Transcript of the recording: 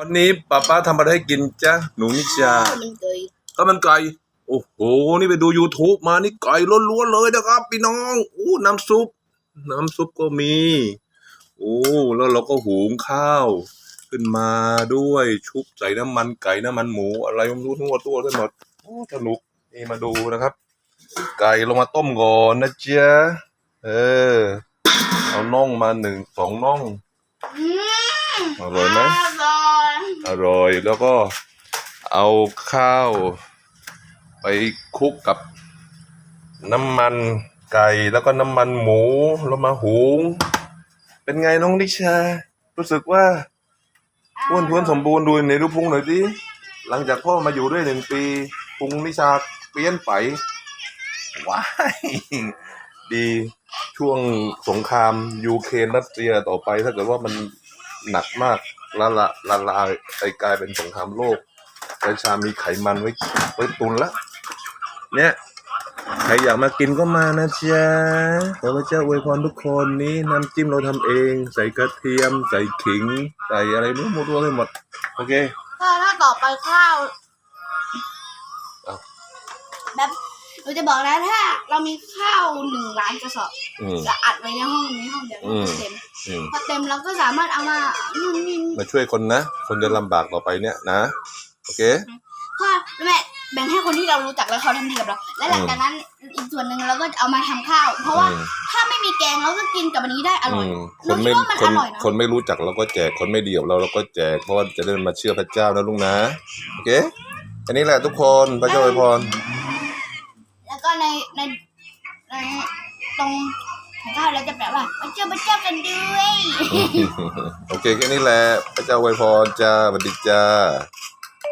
วันนี้ป้าป้าทำอะไรให้กินจ้ะหนูนิชามันเคยก็มันไก่โอ้โห นี่ไปดู YouTube มานี่ไก่ล้วนๆเลยนะครับ พี่น้องอู้น้ำซุป น้ำซุปก็มีโอ้แล้วเราก็หุงข้าว ขึ้นมาด้วยชุบใส่น้ำมันไก่น้ำมันหมูอะไรไม่รู้ทั่วตัวทั้งหมดโอ้สนุกนี่มาดูนะครับ ไก่ลงมาต้มก่อนนะจ๊ะเออ เอาน่องมาหนึ่งสองน่องอืมอร่อยไหมอร่อย อร่อย แล้วก็เอาข้าว ไปคลุกกับน้ำมันไก่แล้วก็น้ำมันหมูแล้วมาหุง เป็นไงน้องนิชา รู้สึกว่าอ้วนท้วนสมบูรณ์ดูในรูปพุงหน่อยดิหลังจากพ่อมาอยู่ด้วยหนึ่งปีพุงนิชาเปลี่ยนไปว้ายดีช่วงสงครามยูเครนรัสเซียต่อไปถ้าเกิดว่ามันหนักมาก ละละละลายไปกลายเป็นสงครามโลกประชามีไขมันไว้ไว้ตุนละ เนี่ยใครอยากมากินก็มานะจ๊ะขอพระเจ้าอวยพรทุกคนนี้น้ำจิ้มเราทำเอง ใส่กระเทียม ใส่ขิง ใส่อะไรรู้หมดตัวให้หมด โอเค ถ้าถ้าต่อไปข้าวเอาแบบ เราจะบอกนะถ้า เรามีข้าวหนึ่งล้านกระสอบอืม จะอัดไว้ในห้องนี้ห้องเดียวอืม เต็มอืมพอเต็มเราก็สามารถเอามานู่นนี่มาช่วยคนนะ คนจะลำบากต่อไปเนี่ยนะ โอเค พ่อแม่แบ่งให้คนที่เรารู้จักแล้วเขาทำดีกับเราและหลังจากนั้นอีกส่วนหนึ่งเราก็เอามาทำข้าว เพราะว่าอืม ถ้าไม่มีแกงเราก็กินกับอันนี้ได้อร่อยอืมคนไม่เราคิดว่ามันคนอร่อยนะ คนไม่รู้จักเราก็แจกคนไม่ดีกับเราเราก็แจกเพราะว่าจะได้มาเชื่อพระเจ้านะลุงนะ โอเค อันนี้แหละทุกคนพระเจ้าอวยพรแล้ว ก็ในในในตรงของข้าวเราจะแปลว่ามาเจ้ามาเจ้ากันด้วย โอเคแค่นี้แหละ พระเจ้าอวยพรจ้าสวัสดีจ้า